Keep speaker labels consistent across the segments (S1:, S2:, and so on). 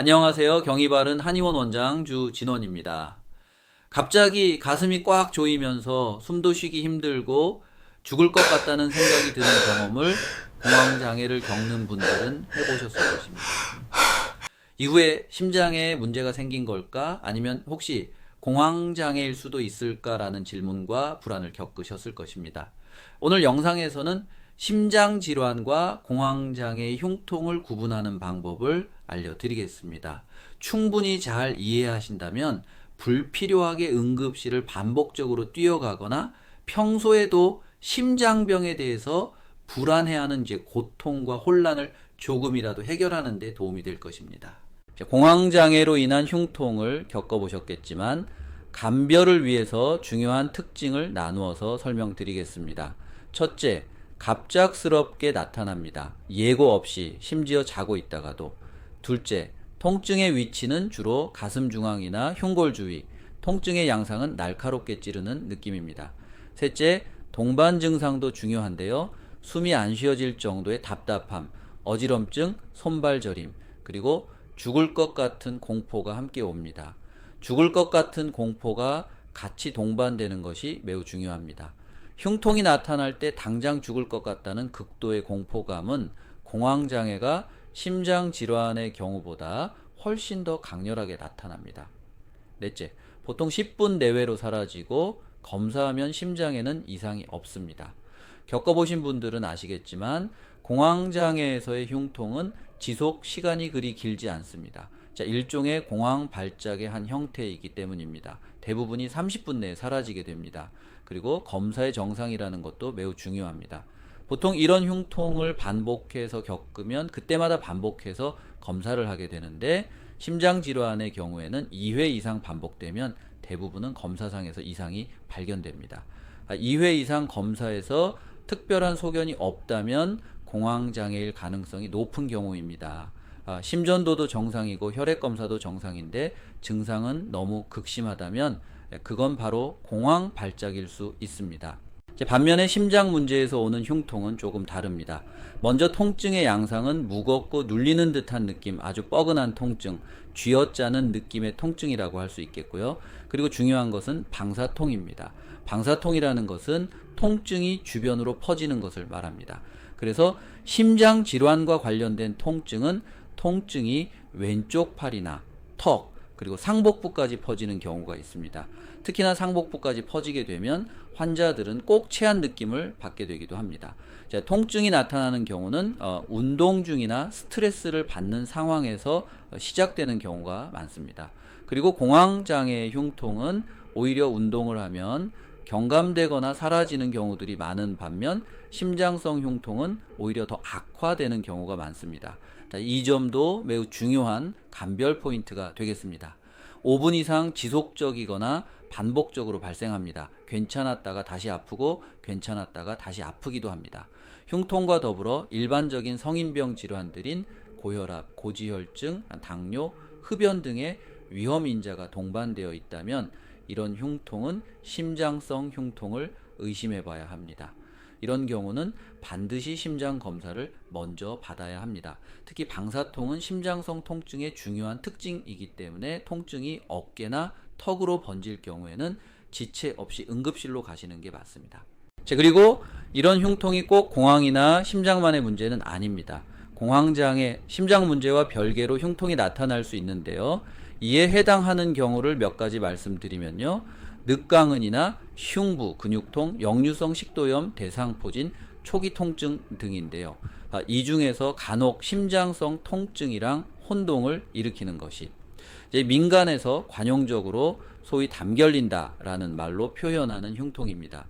S1: 안녕하세요. 경희바른 한의원 원장 주진원입니다. 갑자기 가슴이 꽉 조이면서 숨도 쉬기 힘들고 죽을 것 같다는 생각이 드는 경험을 공황장애를 겪는 분들은 해보셨을 것입니다. 이후에 심장에 문제가 생긴 걸까? 아니면 혹시 공황장애일 수도 있을까라는 질문과 불안을 겪으셨을 것입니다. 오늘 영상에서는 심장 질환과 공황장애의 흉통을 구분하는 방법을 알려드리겠습니다. 충분히 잘 이해하신다면 불필요하게 응급실을 반복적으로 뛰어가거나 평소에도 심장병에 대해서 불안해하는 이제 고통과 혼란을 조금이라도 해결하는 데 도움이 될 것입니다. 공황장애로 인한 흉통을 겪어보셨겠지만 감별을 위해서 중요한 특징을 나누어서 설명드리겠습니다. 첫째, 갑작스럽게 나타납니다. 예고 없이 심지어 자고 있다가도. 둘째, 통증의 위치는 주로 가슴 중앙이나 흉골 주위, 통증의 양상은 날카롭게 찌르는 느낌입니다. 셋째, 동반 증상도 중요한데요. 숨이 안 쉬어질 정도의 답답함, 어지럼증, 손발 저림, 그리고 죽을 것 같은 공포가 함께 옵니다. 죽을 것 같은 공포가 같이 동반되는 것이 매우 중요합니다. 흉통이 나타날 때 당장 죽을 것 같다는 극도의 공포감은 공황장애가 심장 질환의 경우보다 훨씬 더 강렬하게 나타납니다. 넷째, 보통 10분 내외로 사라지고 검사하면 심장에는 이상이 없습니다. 겪어보신 분들은 아시겠지만 공황장애에서의 흉통은 지속 시간이 그리 길지 않습니다. 자, 일종의 공황 발작의 한 형태이기 때문입니다. 대부분이 30분 내에 사라지게 됩니다. 그리고 검사의 정상이라는 것도 매우 중요합니다. 보통 이런 흉통을 반복해서 겪으면 그때마다 반복해서 검사를 하게 되는데 심장 질환의 경우에는 2회 이상 반복되면 대부분은 검사상에서 이상이 발견됩니다. 2회 아, 이상 검사에서 특별한 소견이 없다면 공황장애일 가능성이 높은 경우입니다. 아, 심전도도 정상이고 혈액 검사도 정상인데 증상은 너무 극심하다면 그건 바로 공황 발작일 수 있습니다. 반면에 심장 문제에서 오는 흉통은 조금 다릅니다. 먼저 통증의 양상은 무겁고 눌리는 듯한 느낌, 아주 뻐근한 통증, 쥐어짜는 느낌의 통증이라고 할 수 있겠고요. 그리고 중요한 것은 방사통입니다. 방사통이라는 것은 통증이 주변으로 퍼지는 것을 말합니다. 그래서 심장 질환과 관련된 통증은 통증이 왼쪽 팔이나 턱, 그리고 상복부까지 퍼지는 경우가 있습니다. 특히나 상복부까지 퍼지게 되면 환자들은 꼭 체한 느낌을 받게 되기도 합니다. 자, 통증이 나타나는 경우는 어, 운동 중이나 스트레스를 받는 상황에서 어, 시작되는 경우가 많습니다. 그리고 공황장애의 흉통은 오히려 운동을 하면 경감되거나 사라지는 경우들이 많은 반면 심장성 흉통은 오히려 더 악화되는 경우가 많습니다. 자, 이 점도 매우 중요한 감별 포인트가 되겠습니다. 5분 이상 지속적이거나 반복적으로 발생합니다. 괜찮았다가 다시 아프고 괜찮았다가 다시 아프기도 합니다. 흉통과 더불어 일반적인 성인병 질환들인 고혈압, 고지혈증, 당뇨, 흡연 등의 위험 인자가 동반되어 있다면 이런 흉통은 심장성 흉통을 의심해 봐야 합니다. 이런 경우는 반드시 심장 검사를 먼저 받아야 합니다. 특히 방사통은 심장성 통증의 중요한 특징이기 때문에 통증이 어깨나 턱으로 번질 경우에는 지체 없이 응급실로 가시는 게 맞습니다. 자, 그리고 이런 흉통이 꼭 공황이나 심장만의 문제는 아닙니다. 공황장애, 심장 문제와 별개로 흉통이 나타날 수 있는데요. 이에 해당하는 경우를 몇 가지 말씀드리면요. 늑강은이나 흉부, 근육통, 역류성 식도염, 대상포진, 초기 통증 등인데요. 아, 이 중에서 간혹 심장성 통증이랑 혼동을 일으키는 것이 이제 민간에서 관용적으로 소위 담결린다라는 말로 표현하는 흉통입니다.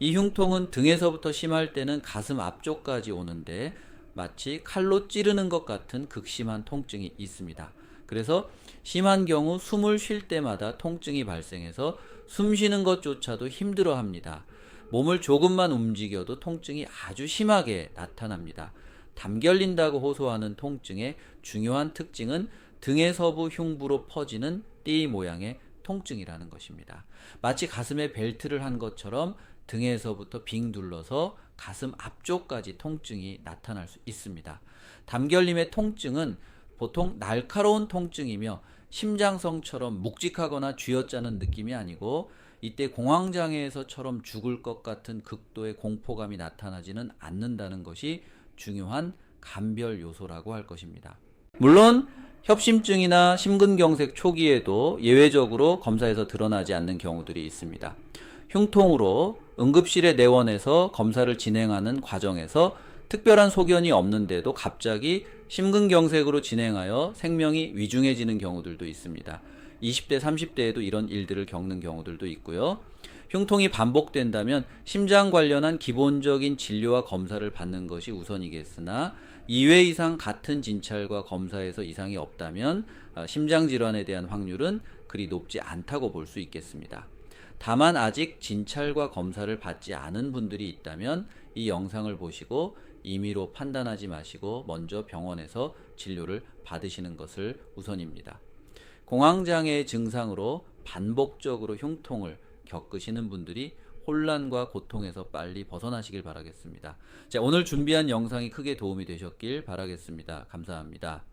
S1: 이 흉통은 등에서부터 심할 때는 가슴 앞쪽까지 오는데 마치 칼로 찌르는 것 같은 극심한 통증이 있습니다. 그래서 심한 경우 숨을 쉴 때마다 통증이 발생해서 숨 쉬는 것조차도 힘들어 합니다. 몸을 조금만 움직여도 통증이 아주 심하게 나타납니다. 담결린다고 호소하는 통증의 중요한 특징은 등에서부 흉부로 퍼지는 띠 모양의 통증이라는 것입니다. 마치 가슴에 벨트를 한 것처럼 등에서부터 빙 둘러서 가슴 앞쪽까지 통증이 나타날 수 있습니다. 담결림의 통증은 보통 날카로운 통증이며 심장성처럼 묵직하거나 쥐어짜는 느낌이 아니고 이때 공황장애에서처럼 죽을 것 같은 극도의 공포감이 나타나지는 않는다는 것이 중요한 감별 요소라고 할 것입니다. 물론 협심증이나 심근경색 초기에도 예외적으로 검사에서 드러나지 않는 경우들이 있습니다. 흉통으로 응급실에 내원해서 검사를 진행하는 과정에서 특별한 소견이 없는데도 갑자기 심근경색으로 진행하여 생명이 위중해지는 경우들도 있습니다. 20대, 30대에도 이런 일들을 겪는 경우들도 있고요. 흉통이 반복된다면 심장 관련한 기본적인 진료와 검사를 받는 것이 우선이겠으나 2회 이상 같은 진찰과 검사에서 이상이 없다면 어, 심장 질환에 대한 확률은 그리 높지 않다고 볼 수 있겠습니다. 다만 아직 진찰과 검사를 받지 않은 분들이 있다면 이 영상을 보시고 임의로 판단하지 마시고 먼저 병원에서 진료를 받으시는 것을 우선입니다. 공황장애의 증상으로 반복적으로 흉통을 겪으시는 분들이 혼란과 고통에서 빨리 벗어나시길 바라겠습니다. 자, 오늘 준비한 영상이 크게 도움이 되셨길 바라겠습니다. 감사합니다.